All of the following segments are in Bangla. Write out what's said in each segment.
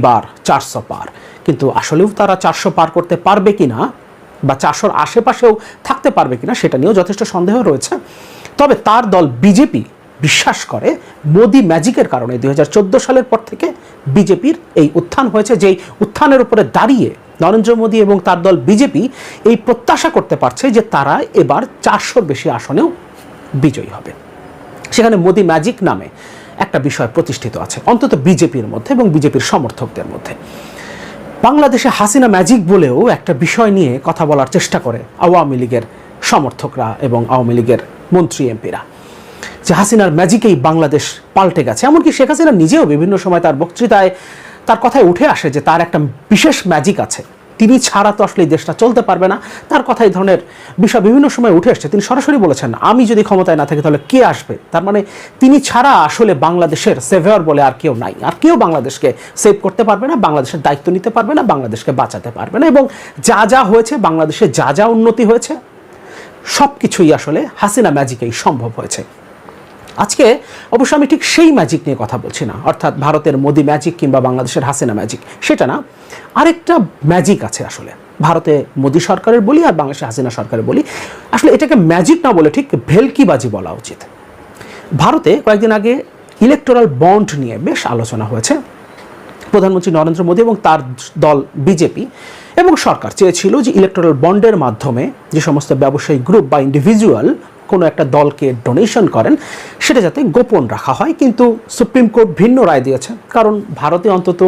এইবার চারশো পার। কিন্তু আসলেও তারা চারশো পার করতে পারবে কি না বা চারশোর আশেপাশেও থাকতে পারবে কিনা সেটা নিয়েও যথেষ্ট সন্দেহ রয়েছে। তবে তার দল বিজেপি বিশ্বাস করে মোদি ম্যাজিকের কারণে দুই হাজার চোদ্দ সালের পর থেকে বিজেপির এই উত্থান হয়েছে, যেই উত্থানের উপরে দাঁড়িয়ে নরেন্দ্র মোদী এবং তার দল বিজেপি এই প্রত্যাশা করতে পারছে যে তারা এবার চারশোর বেশি আসনেও বিজয়ী হবে। সেখানে মোদি ম্যাজিক নামে একটা বিষয় প্রতিষ্ঠিত আছে, অন্তত বিজেপির মধ্যে এবং বিজেপির সমর্থকদের মধ্যে। বাংলাদেশে হাসিনা ম্যাজিক বলেও একটা বিষয় নিয়ে কথা বলার চেষ্টা করে আওয়ামী লীগের সমর্থকরা এবং আওয়ামী লীগের মন্ত্রী এমপিরা। যে হাসিনার ম্যাজিকেই বাংলাদেশ পাল্টে গেছে, এমনকি শেখ হাসিনা নিজেও বিভিন্ন সময় তার বক্তৃতায় তার কথায় উঠে আসে যে তার একটা বিশেষ ম্যাজিক আছে। তিনি ছাড়া তো আসলে এই দেশটা চলতে পারবে না। তার কথা এই ধরনের বিষয় বিভিন্ন সময় উঠে আসছে। তিনি সরাসরি বলেছেন, আমি যদি ক্ষমতায় না থাকি তাহলে কে আসবে? তার মানে তিনি ছাড়া আসলে বাংলাদেশের সেভিয়র বলে আর কেউ নাই। আর কেউ বাংলাদেশকে সেভ করতে পারবে না, বাংলাদেশের দায়িত্ব নিতে পারবে না, বাংলাদেশকে বাঁচাতে পারবে না এবং যা যা হয়েছে, বাংলাদেশে যা যা উন্নতি হয়েছে সব কিছুই আসলে হাসিনা ম্যাজিকেই সম্ভব হয়েছে। আজকে অবশ্য আমি ঠিক সেই ম্যাজিক নিয়ে কথা বলছি না। অর্থাৎ ভারতের মোদি ম্যাজিক কিংবা বাংলাদেশের হাসিনা ম্যাজিক সেটা না। আরেকটা ম্যাজিক আছে আসলে। ভারতে মোদি সরকারের বলি আর বাংলাদেশে হাসিনা সরকারের বলি। আসলে এটাকে ম্যাজিক না বলে ঠিক ভেলকিবাজি বলা উচিত। ভারতে কয়েকদিন আগে ইলেকটোরাল বন্ড নিয়ে বেশ আলোচনা হয়েছে। প্রধানমন্ত্রী নরেন্দ্র মোদী এবং তার দল বিজেপি এবং সরকার চেয়েছিল যে ইলেকটোরাল বন্ডের মাধ্যমে যে সমস্ত ব্যবসায়ী গ্রুপ বা ইন্ডিভিজুয়াল কোনো একটা দলকে ডোনেশন করেন, সেটা যাতে গোপন রাখা হয়। কিন্তু সুপ্রিম কোর্ট ভিন্ন রায় দিয়েছে, কারণ ভারতে অন্তত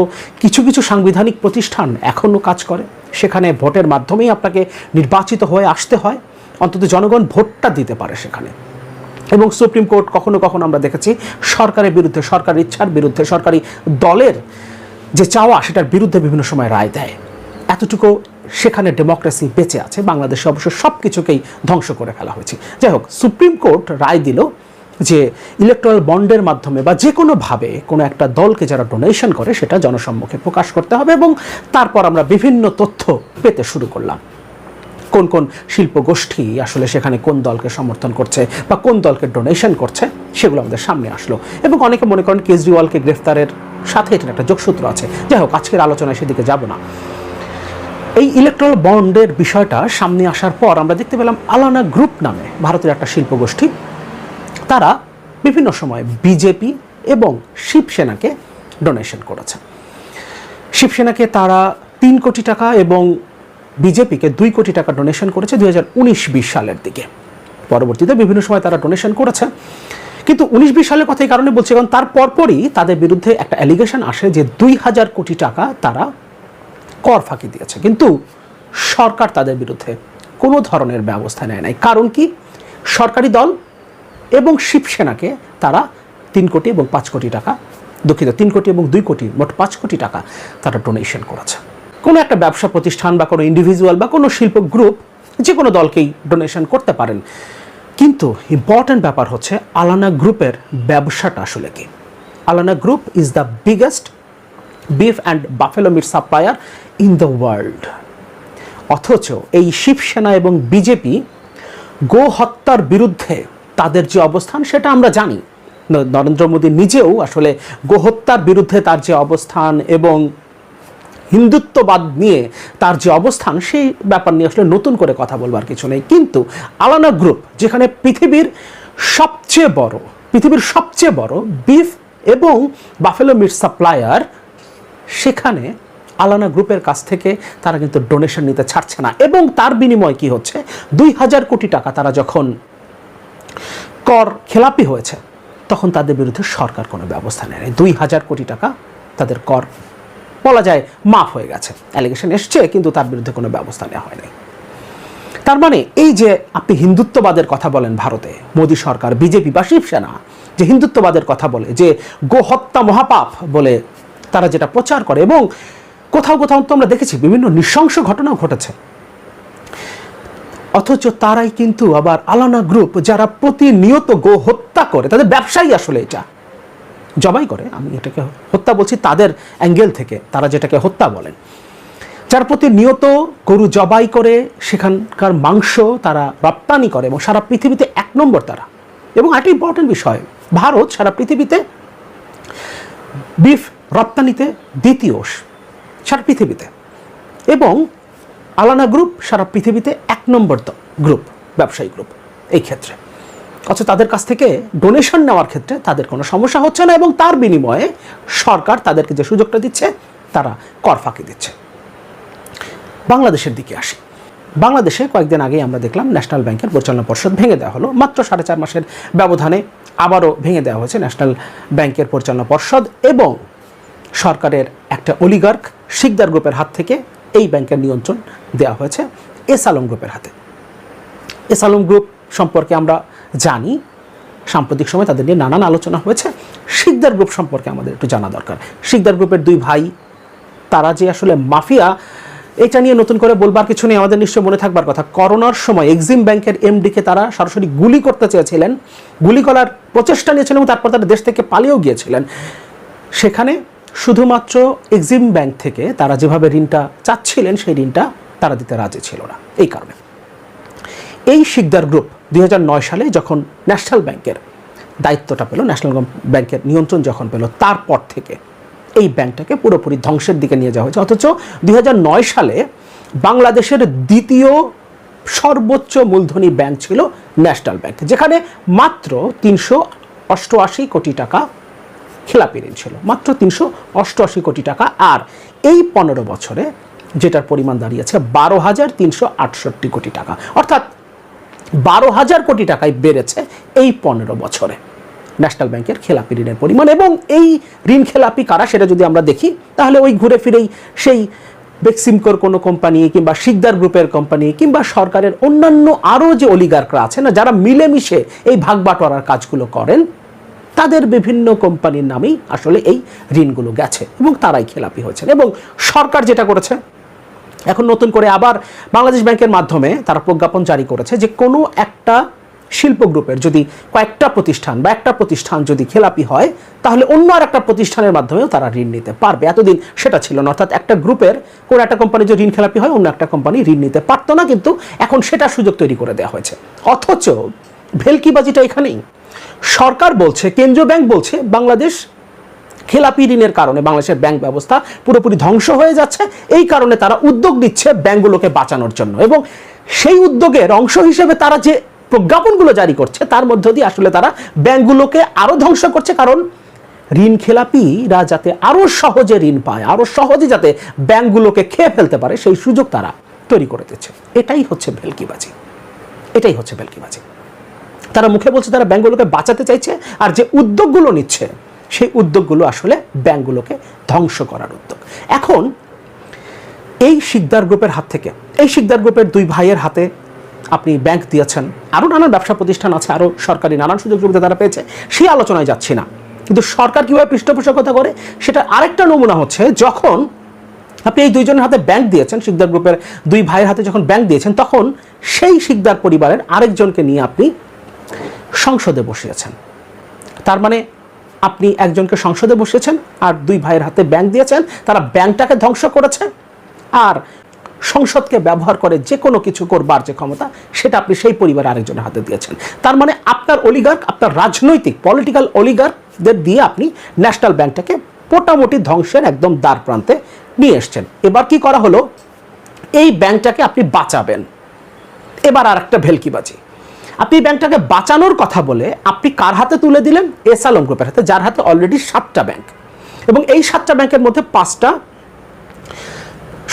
কিছু কিছু সাংবিধানিক প্রতিষ্ঠান এখনও কাজ করে। সেখানে ভোটের মাধ্যমেই আপনাকে নির্বাচিত হয়ে আসতে হয়, অন্তত জনগণ ভোটটা দিতে পারে সেখানে। এবং সুপ্রিম কোর্ট কখনো কখনো আমরা দেখেছি সরকারের বিরুদ্ধে, সরকার ইচ্ছার বিরুদ্ধে, সরকারি দলের যে চাওয়া, সেটার বিরুদ্ধে বিভিন্ন সময় রায় দেয়। এতটুকু সেখানে ডেমোক্রেসি বেঁচে আছে, বাংলাদেশে অবশ্য সব কিছুকেই ধ্বংস করে ফেলা হয়েছে। যাই হোক, সুপ্রিম কোর্ট রায় দিল যে ইলেকট্রাল বন্ডের মাধ্যমে বা যে কোনোভাবে কোনো একটা দলকে যারা ডোনেশন করে সেটা জনসম্মুখে প্রকাশ করতে হবে এবং তারপর আমরা বিভিন্ন তথ্য পেতে শুরু করলাম। কোন কোন শিল্প গোষ্ঠী আসলে সেখানে কোন দলকে সমর্থন করছে বা কোন দলকে ডোনেশন করছে সেগুলো আমাদের সামনে আসলো। এবং অনেকে মনে করেন কেজরিওয়ালকে গ্রেফতারের সাথে এটার একটা যোগসূত্র আছে। যাই হোক, আজকের আলোচনায় সেদিকে যাব না। এই ইলেকট্রাল বন্ডের বিষয়টা সামনে আসার পর আমরা দেখতে পেলাম আলানা গ্রুপ নামে ভারতের একটা শিল্প গোষ্ঠী তারা বিভিন্ন সময় বিজেপি এবং শিবসেনাকে ডোনেশন করেছে। শিবসেনাকে তারা তিন কোটি টাকা এবং বিজেপিকে দুই কোটি টাকা ডোনেশন করেছে দুই হাজার উনিশ বিশ সালের দিকে। পরবর্তীতে বিভিন্ন সময় তারা ডোনেশন করেছে। কিন্তু উনিশ বিশ সালের কথা এই কারণে বলছি, কারণ তার পরপরই তাদের বিরুদ্ধে একটা অ্যালিগেশন আসে যে দুই হাজার কোটি টাকা তারা কর ফাঁকি দিয়েছে। কিন্তু সরকার তাদের বিরুদ্ধে কোনো ধরনের ব্যবস্থা নেয় নাই। কারণ কি? সরকারি দল এবং শিবসেনাকে তারা তিন কোটি এবং পাঁচ কোটি টাকা, দুঃখিত, তিন কোটি এবং দুই কোটি, মোট পাঁচ কোটি টাকা তারা ডোনেশন করেছে। কোনো একটা ব্যবসা প্রতিষ্ঠান বা কোনো ইন্ডিভিজুয়াল বা কোনো শিল্প গ্রুপ যে কোনো দলকেই ডোনেশন করতে পারেন। কিন্তু ইম্পর্ট্যান্ট ব্যাপার হচ্ছে, আলানা গ্রুপের ব্যবসাটা আসলে কি? Allana group is the biggest beef and buffalo meat supplier in the world অথচ এই শিবসেনা এবং বিজেপি গো হত্যার বিরুদ্ধে তাদের যে অবস্থান সেটা আমরা জানি। নরেন্দ্র মোদী নিজেও আসলে গোহত্যার বিরুদ্ধে তার যে অবস্থান এবং হিন্দুত্ববাদ নিয়ে তার যে অবস্থান, সেই ব্যাপার নিয়ে আসলে নতুন করে কথা বলবার কিছু নেই। কিন্তু আলানা গ্রুপ, যেখানে পৃথিবীর সবচেয়ে বড়, পৃথিবীর সবচেয়ে বড় বিফ এবং বাফেলো মিট সাপ্লায়ার সেখানে আলানা গ্রুপের কাছ থেকে তারা কিন্তু ডোনেশন নিতে ছাড়ছে না। এবং তার বিনিময় কি হচ্ছে? দুই হাজার কোটি টাকা তারা যখন কর খেলাপি হয়েছে, তখন তাদের বিরুদ্ধে সরকার কোনো ব্যবস্থা নেয় দুই হাজার কোটি টাকা তাদের কর, বলা যায়, মাফ হয়ে গেছে। অ্যালিগেশন এসছে, কিন্তু তার বিরুদ্ধে কোনো ব্যবস্থা নেওয়া হয়নি। তার মানে এই যে আপনি হিন্দুত্ববাদের কথা বলেন ভারতে, মোদী সরকার, বিজেপি বা শিবসেনা, যে হিন্দুত্ববাদের কথা বলে, যে গোহত্যা মহাপাপ বলে তারা যেটা প্রচার করে এবং কোথাও কোথাও তো আমরা দেখেছি বিভিন্ন নৃশংস ঘটনাও ঘটেছে। অথচ তারাই কিন্তু আবার আলানা গ্রুপ যারা প্রতিনিয়ত গো হত্যা করে, তাদের ব্যবসায়ী আসলে এটা। জবাই করে, আমি এটাকে হত্যা বলছি তাদের অ্যাঙ্গেল থেকে, তারা যেটাকে হত্যা বলেন। যার প্রতি নিয়ত গরু জবাই করে, সেখানকার মাংস তারা রপ্তানি করে এবং সারা পৃথিবীতে এক নম্বর তারা। এবং একটা ইম্পর্টেন্ট বিষয়, ভারত সারা পৃথিবীতে বিফ রপ্তানিতে দ্বিতীয় সারা পৃথিবীতে। এবং আলানা গ্রুপ সারা পৃথিবীতে এক নম্বর গ্রুপ, ব্যবসায়ী গ্রুপ এই ক্ষেত্রে। অথচ তাদের কাছ থেকে ডোনেশন নেওয়ার ক্ষেত্রে তাদের কোনো সমস্যা হচ্ছে না এবং তার বিনিময়ে সরকার তাদেরকে যে সুযোগটা দিচ্ছে, তারা কর ফাঁকি দিচ্ছে। বাংলাদেশের দিকে আসি। বাংলাদেশে কয়েকদিন আগেই আমরা দেখলাম ন্যাশনাল ব্যাংকের পরিচালনা পর্ষদ ভেঙে দেওয়া হলো। মাত্র সাড়ে চার মাসের ব্যবধানে আবারও ভেঙে দেওয়া হয়েছে ন্যাশনাল ব্যাংকের পরিচালনা পর্ষদ এবং সরকারের একটা অলিগার্ক শিকদার গ্রুপের হাত থেকে এই ব্যাংকের নিয়ন্ত্রণ দেওয়া হয়েছে এস আলম গ্রুপের হাতে। এস আলম গ্রুপ সম্পর্কে আমরা জানি, সাম্প্রতিক সময় তাদের নিয়ে নানান আলোচনা হয়েছে। শিকদার গ্রুপ সম্পর্কে আমাদের একটু জানা দরকার। শিকদার গ্রুপের দুই ভাই, তারা যে আসলে মাফিয়া, এটা নিয়ে নতুন করে বলবার কিছু নেই, আমাদের নিশ্চয় মনে থাকবার কথা। করোনার সময় এক্সিম ব্যাংকের এমডিকে তারা সরাসরি গুলি করতে চেয়েছিলেন, গুলি করার প্রচেষ্টা নিয়েছিলেন এবং তারপর তারা দেশ থেকে পালিয়েও গিয়েছিলেন। সেখানে শুধুমাত্র এক্সিম ব্যাংক থেকে তারা যেভাবে ঋণটা চাচ্ছিলেন, সেই ঋণটা তারা দিতে রাজি ছিল না। এই কারণে। এই শিকদার গ্রুপ দুই হাজার নয় সালে যখন ন্যাশনাল ব্যাংকের দায়িত্বটা পেল, ন্যাশনাল ব্যাংকের নিয়ন্ত্রণ যখন পেল, তারপর থেকে এই ব্যাংকটাকে পুরোপুরি ধ্বংসের দিকে নিয়ে যাওয়া হয়েছে। অথচ দুই হাজার নয় সালে বাংলাদেশের দ্বিতীয় সর্বোচ্চ মূলধনী ব্যাংক ছিল ন্যাশনাল ব্যাংক, যেখানে মাত্র তিনশো অষ্টআশি কোটি টাকা খেলাপি ঋণ ছিল, মাত্র তিনশো অষ্টআশি কোটি টাকা। আর এই পনেরো বছরে যেটার পরিমাণ দাঁড়িয়েছে বারো হাজার তিনশো আটষট্টি কোটি টাকা। অর্থাৎ বারো হাজার কোটি টাকায় বেড়েছে এই পনেরো বছরে ন্যাশনাল ব্যাংকের খেলাপি ঋণের পরিমাণ। এবং এই ঋণ খেলাপি কারা সেটা যদি আমরা দেখি, তাহলে ওই ঘুরে ফিরেই সেই বেক্সিমকোর কোনো কোম্পানি কিংবা শিকদার গ্রুপের কোম্পানি কিংবা সরকারের অন্যান্য আরও যে অলিগারকরা আছে না, যারা মিলেমিশে এই ভাগ বাটোয়ারার কাজগুলো করেন তাদের বিভিন্ন কোম্পানির নামেই আসলে এই ঋণগুলো গেছে এবং তারাই খেলাপি হয়েছেন। এবং সরকার যেটা করেছে, এখন নতুন করে আবার বাংলাদেশ ব্যাংকের মাধ্যমে তারা প্রজ্ঞাপন জারি করেছে যে কোনো একটা শিল্প গ্রুপের যদি কয়েকটা প্রতিষ্ঠান বা একটা প্রতিষ্ঠান যদি খেলাপি হয়, তাহলে অন্য আর একটা প্রতিষ্ঠানের মাধ্যমেও তারা ঋণ নিতে পারবে। এতদিন সেটা ছিল না, অর্থাৎ একটা গ্রুপের কোনো একটা কোম্পানি যদি ঋণ খেলাপি হয়, অন্য একটা কোম্পানি ঋণ নিতে পারতো না, কিন্তু এখন সেটা সুযোগ তৈরি করে দেওয়া হয়েছে। অথচ ভেলকিবাজিটা এখানেই। সরকার বলছে, কেন্দ্রীয় ব্যাংক বলছে, বাংলাদেশ খেলাপি ঋণের কারণে বাংলাদেশের ব্যাংক ব্যবস্থা পুরোপুরি ধ্বংস হয়ে যাচ্ছে। এই কারণে তারা উদ্যোগ নিচ্ছে ব্যাংকগুলোকে বাঁচানোর জন্য এবং সেই উদ্যোগের অংশ হিসেবে তারা যে প্রজ্ঞাপনগুলো জারি করছে, তার মধ্য দিয়ে আসলে তারা ব্যাংকগুলোকে আরও ধ্বংস করছে। কারণ ঋণ খেলাপিরা যাতে আরও সহজে ঋণ পায় আরও সহজে যাতে ব্যাংকগুলোকে খেয়ে ফেলতে পারে, সেই সুযোগ তারা তৈরি করে দিচ্ছে। এটাই হচ্ছে ভেলকিবাজি। এটাই হচ্ছে ভেলকিবাজি। তারা মুখে বলছে তারা ব্যাংকগুলোকে বাঁচাতে চাইছে আর যে উদ্যোগগুলো নিচ্ছে, সেই উদ্যোগগুলো আসলে ব্যাংকগুলোকে ধ্বংস করার উদ্যোগ। এখন, এই শিকদার গ্রুপের হাত থেকে, এই শিকদার গ্রুপের দুই ভাইয়ের হাতে আপনি ব্যাংক দিয়েছেন, আরও নানান ব্যবসা প্রতিষ্ঠান আছে, আরও সরকারি নানান সুযোগ সুবিধা তারা পেয়েছে, সেই আলোচনায় যাচ্ছি না। কিন্তু সরকার কীভাবে পৃষ্ঠপোষকতা করে সেটা আরেকটা নমুনা হচ্ছে যখন আপনি এই দুইজনের হাতে ব্যাংক দিয়েছেন, শিকদার গ্রুপের দুই ভাইয়ের হাতে যখন ব্যাংক দিয়েছেন, তখন সেই শিকদার পরিবারের আরেকজনকে নিয়ে আপনি সংসদে বসিয়েছেন। তার মানে আপনি একজনকে সংসদে বসিয়েছেন আর দুই ভাইয়ের হাতে ব্যাংক দিয়েছেন, তারা ব্যাংকটাকে ধ্বংস করেছে আর সংসদকে ব্যবহার করে যে কোনো কিছু করবার যে ক্ষমতা, সেটা আপনি সেই পরিবার আরেকজনের হাতে দিয়েছেন। তার মানে আপনার অলিগার্ক, আপনার রাজনৈতিক, পলিটিক্যাল অলিগার্কদের দিয়ে আপনি ন্যাশনাল ব্যাংকটাকে মোটামুটি ধ্বংসের একদম দ্বার প্রান্তে নিয়ে এসছেন। এবার কি করা হলো? এই ব্যাংকটাকে আপনি বাঁচাবেন। এবার আর একটা ভেলকিবাজি। আপনি ব্যাংকটাকে বাঁচানোর কথা বলে আপনি কার হাতে তুলে দিলেন? এস আলম গ্রুপের হাতে, যার হাতে অলরেডি সাতটা ব্যাংক। এবং এই সাতটা ব্যাংকের মধ্যে পাঁচটা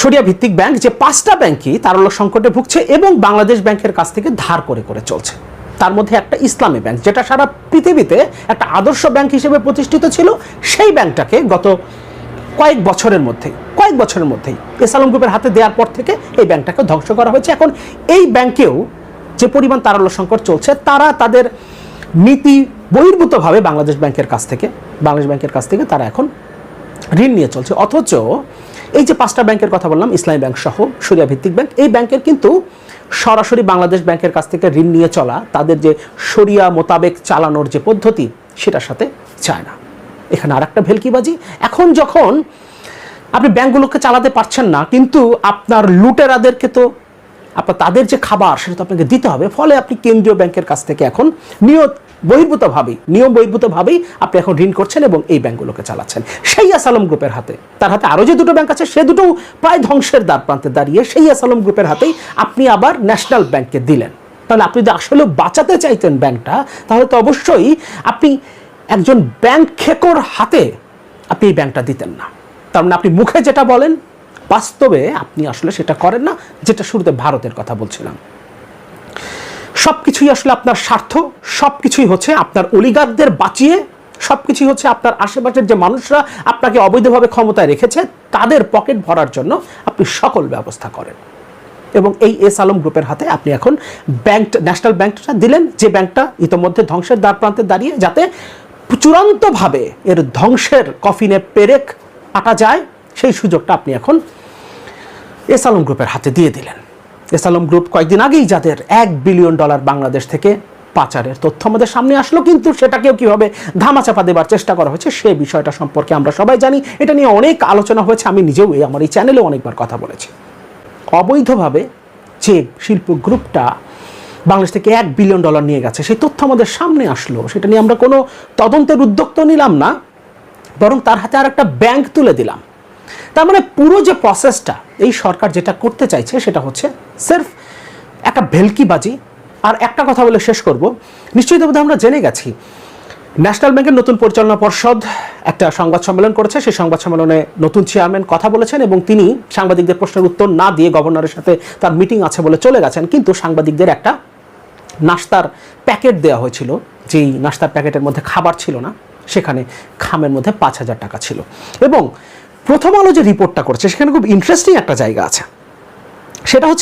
সরিয়া ভিত্তিক ব্যাংক, যে পাঁচটা ব্যাংকই তারল্য সংকটে ভুগছে এবং বাংলাদেশ ব্যাংকের কাছ থেকে ধার করে করে চলছে। তার মধ্যে একটা ইসলামী ব্যাংক, যেটা সারা পৃথিবীতে একটা আদর্শ ব্যাংক হিসেবে প্রতিষ্ঠিত ছিল, সেই ব্যাংকটাকে গত কয়েক বছরের মধ্যেই, কয়েক বছরের মধ্যেই এস আলম গ্রুপের হাতে দেওয়ার পর থেকে এই ব্যাংকটাকে ধ্বংস করা হয়েছে। এখন এই ব্যাংকেও যে পরিমাণ তারল্য সংকট চলছে, তারা তাদের নীতি বহির্ভূতভাবে বাংলাদেশ ব্যাংকের কাছ থেকে, বাংলাদেশ ব্যাংকের কাছ থেকে তারা এখন ঋণ নিয়ে চলছে। অথচ এই যে পাঁচটা ব্যাংকের কথা বললাম, ইসলামী ব্যাংক সহ সরিয়া ভিত্তিক ব্যাংক, এই ব্যাংকের কিন্তু সরাসরি বাংলাদেশ ব্যাংকের কাছ থেকে ঋণ নিয়ে চলা, তাদের যে সরিয়া মোতাবেক চালানোর যে পদ্ধতি, সেটার সাথে চায় না। এখানে আর একটা ভেলকিবাজি। এখন যখন আপনি ব্যাংকগুলোকে চালাতে পারছেন না, কিন্তু আপনার লুটেরাদেরকে তো আপনার তাদের যে খাবার সেটা তো আপনাকে দিতে হবে। ফলে আপনি কেন্দ্রীয় ব্যাংকের কাছ থেকে এখন নিয়ত বহির্ভূতভাবেই, নিয়ম বহির্ভূতভাবেই আপনি এখন ঋণ করছেন এবং এই ব্যাংকগুলোকে চালাচ্ছেন। সেই আসালম গ্রুপের হাতে, তার হাতে আরও যে দুটো ব্যাংক আছে, সে দুটো প্রায় ধ্বংসের দ্বার প্রান্তে দাঁড়িয়ে সেই আসালম গ্রুপের হাতেই আপনি আবার ন্যাশনাল ব্যাংককে দিলেন। তাহলে আপনি যদি আসলে বাঁচাতে চাইতেন ব্যাংকটা, তাহলে তো অবশ্যই আপনি একজন ব্যাংক খেকোর হাতে আপনি এই ব্যাংকটা দিতেন না। তার মানে আপনি মুখে যেটা বলেন বাস্তবে আপনি আসলে সেটা করেন না, যেটা শুরুতে ভারতের কথা বলছিলাম। সব কিছুই আসলে আপনার স্বার্থ সব কিছুই হচ্ছে আপনার অলিগারদের বাঁচিয়ে সব কিছুই হচ্ছে আপনার আশেপাশের যে মানুষরা আপনাকে অবৈধভাবে ক্ষমতায় রেখেছে, তাদের পকেট ভরার জন্য আপনি সকল ব্যবস্থা করেন। এবং এই এস আলম গ্রুপের হাতে আপনি এখন ব্যাংক ন্যাশনাল ব্যাংকটা দিলেন, যে ব্যাংকটা ইতোমধ্যে ধ্বংসের দ্বার প্রান্তে দাঁড়িয়ে যাতে চূড়ান্তভাবে এর ধ্বংসের কফিনে পেরেক আটা যায়, সেই সুযোগটা আপনি এখন এস আলম গ্রুপের হাতে দিয়ে দিলেন। এস আলম গ্রুপ কয়েকদিন আগেই যাদের এক বিলিয়ন ডলার বাংলাদেশ থেকে পাচারের তথ্য আমাদের সামনে আসলো, কিন্তু সেটাকেও কীভাবে ধামাচাপা দেবার চেষ্টা করা হয়েছে সে বিষয়টা সম্পর্কে আমরা সবাই জানি। এটা নিয়ে অনেক আলোচনা হয়েছে, আমি নিজেও এই আমার এই চ্যানেলেও অনেকবার কথা বলেছি। অবৈধভাবে যে শিল্প গ্রুপটা বাংলাদেশ থেকে এক বিলিয়ন ডলার নিয়ে গেছে, সেই তথ্য আমাদের সামনে আসলো। সেটা নিয়ে আমরা কোনো তদন্তের উদ্যোগ তো নিলাম না, বরং তার হাতে আর একটা ব্যাংক তুলে দিলাম। তার মানে পুরো যে প্রসেসটা এই সরকার যেটা করতে চাইছে সেটা হচ্ছে সির্ফ একটা ভেলকিবাজি। আর একটা কথা বলে শেষ করব। নিশ্চয়ই বোধহয় আমরা জেনে গেছি, ন্যাশনাল ব্যাংকের নতুন পরিচালনা পর্ষদ একটা সংবাদ সম্মেলন করেছে। সেই সংবাদ সম্মেলনে নতুন চেয়ারম্যান কথা বলেছেন এবং তিনি সাংবাদিকদের প্রশ্নের উত্তর না দিয়ে গভর্নরের সাথে তার মিটিং আছে বলে চলে গেছেন। কিন্তু সাংবাদিকদের একটা নাস্তার প্যাকেট দেওয়া হয়েছিল, যেই নাস্তার প্যাকেটের মধ্যে খাবার ছিল না, সেখানে খামের মধ্যে পাঁচ হাজার টাকা ছিল। এবং প্রথম আলো যে রিপোর্টটা করছে সেখানে খুব ইন্টারেস্টিং একটা জায়গা আছে। সেটা হচ্ছে